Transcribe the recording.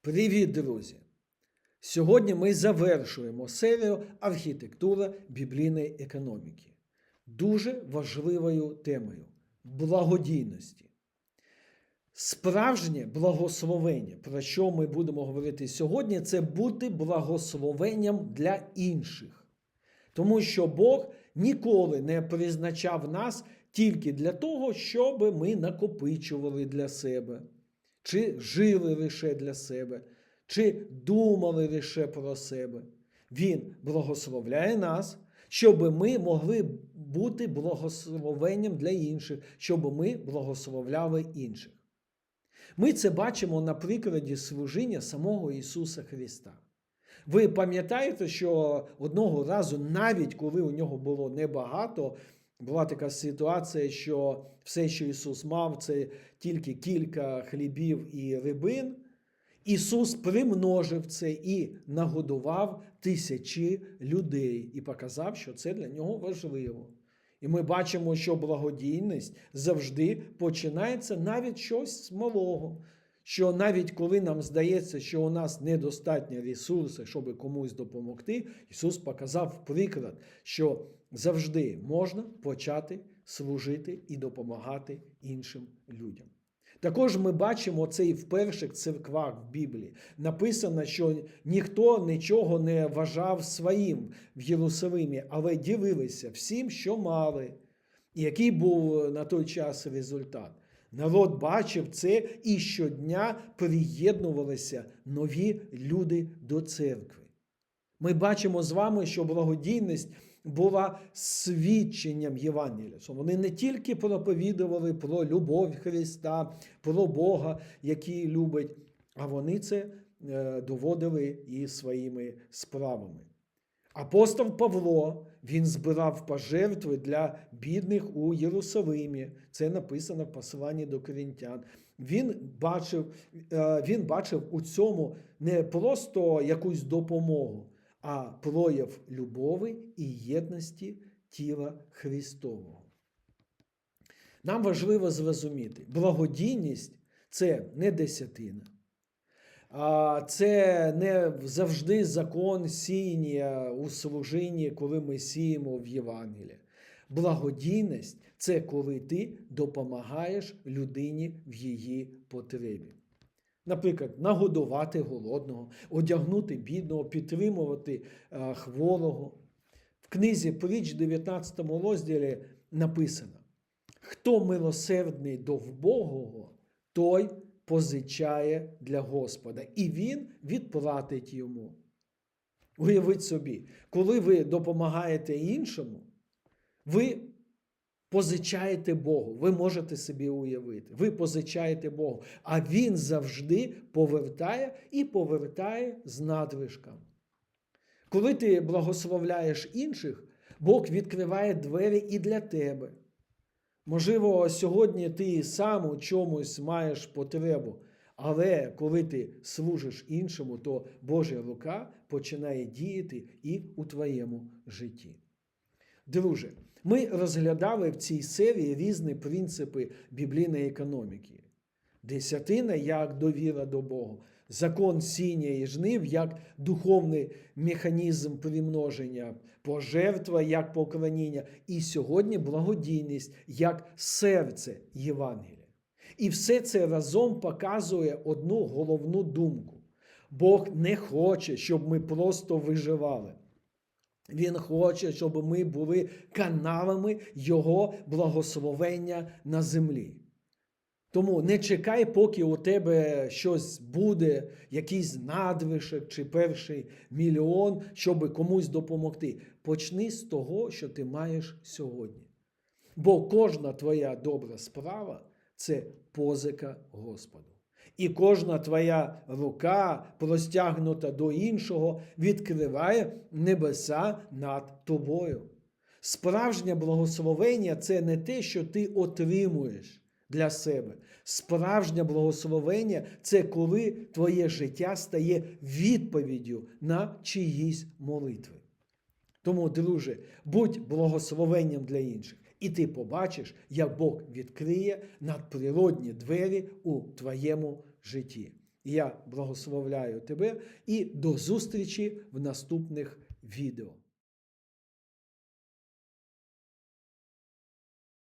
Привіт, друзі! Сьогодні ми завершуємо серію архітектура біблійної економіки дуже важливою темою благодійності. Справжнє благословення, про що ми будемо говорити сьогодні, це бути благословенням для інших. Тому що Бог ніколи не призначав нас тільки для того, щоб ми накопичували для себе, чи жили лише для себе, чи думали лише про себе. Він благословляє нас, щоб ми могли бути благословенням для інших, щоб ми благословляли інших. Ми це бачимо на прикладі служіння самого Ісуса Христа. Ви пам'ятаєте, що одного разу, навіть коли у нього було небагато, була така ситуація, що все, що Ісус мав, це тільки кілька хлібів і рибин. Ісус примножив це і нагодував тисячі людей і показав, що це для нього важливо. І ми бачимо, що благодійність завжди починається навіть щось малого. Що навіть коли нам здається, що у нас недостатньо ресурсів, щоб комусь допомогти, Ісус показав приклад, що завжди можна почати служити і допомагати іншим людям. Також ми бачимо це і в перших церквах в Біблії. Написано, що ніхто нічого не вважав своїм в Єрусалимі, але ділилися всім, що мали. І який був на той час результат? Народ бачив це і щодня приєднувалися нові люди до церкви. Ми бачимо з вами, що благодійність була свідченням Євангелія. Що Вони не тільки проповідували про любов Христа, про Бога, який любить, а вони це е, доводили і своїми справами. Апостол Павло він збирав пожертви для бідних у Єрусалимі. Це написано в посланні до корінтян. Він бачив, е, він бачив у цьому не просто якусь допомогу, а прояв любові і єдності тіла Христового. Нам важливо зрозуміти, благодійність це не десятина. Це не завжди закон сіяння у служінні, коли ми сіємо в Євангелії. Благодійність це коли ти допомагаєш людині в її потребі. Наприклад, нагодувати голодного, одягнути бідного, підтримувати хворого. В книзі Притч, 19 розділі написано: хто милосердний до вбогого, той позичає для Господа, і Він відплатить йому. Уявіть собі, коли ви допомагаєте іншому, ви позичаєте Богу. Ви можете собі уявити. Ви позичаєте Богу, а Він завжди повертає і повертає з надлишком. Коли ти благословляєш інших, Бог відкриває двері і для тебе. Можливо, сьогодні ти сам у чомусь маєш потребу, але коли ти служиш іншому, то Божа рука починає діяти і у твоєму житті. Друже, ми розглядали в цій серії різні принципи біблійної економіки. Десятина як довіра до Бога, закон сіння і жнив як духовний механізм примноження, пожертва як поклоніння, і сьогодні благодійність як серце Євангелія. І все це разом показує одну головну думку. Бог не хоче, щоб ми просто виживали. Він хоче, щоб ми були каналами Його благословення на землі. Тому не чекай, поки у тебе щось буде, якийсь надвишок чи перший мільйон, щоб комусь допомогти. Почни з того, що ти маєш сьогодні. Бо кожна твоя добра справа це позика Господу. І кожна твоя рука, простягнута до іншого, відкриває небеса над тобою. Справжнє благословення це не те, що ти отримуєш для себе. Справжнє благословення це коли твоє життя стає відповіддю на чиїсь молитви. Тому, друже, будь благословенням для інших. І ти побачиш, як Бог відкриє надприродні двері у твоєму житті. Я благословляю тебе і до зустрічі в наступних відео.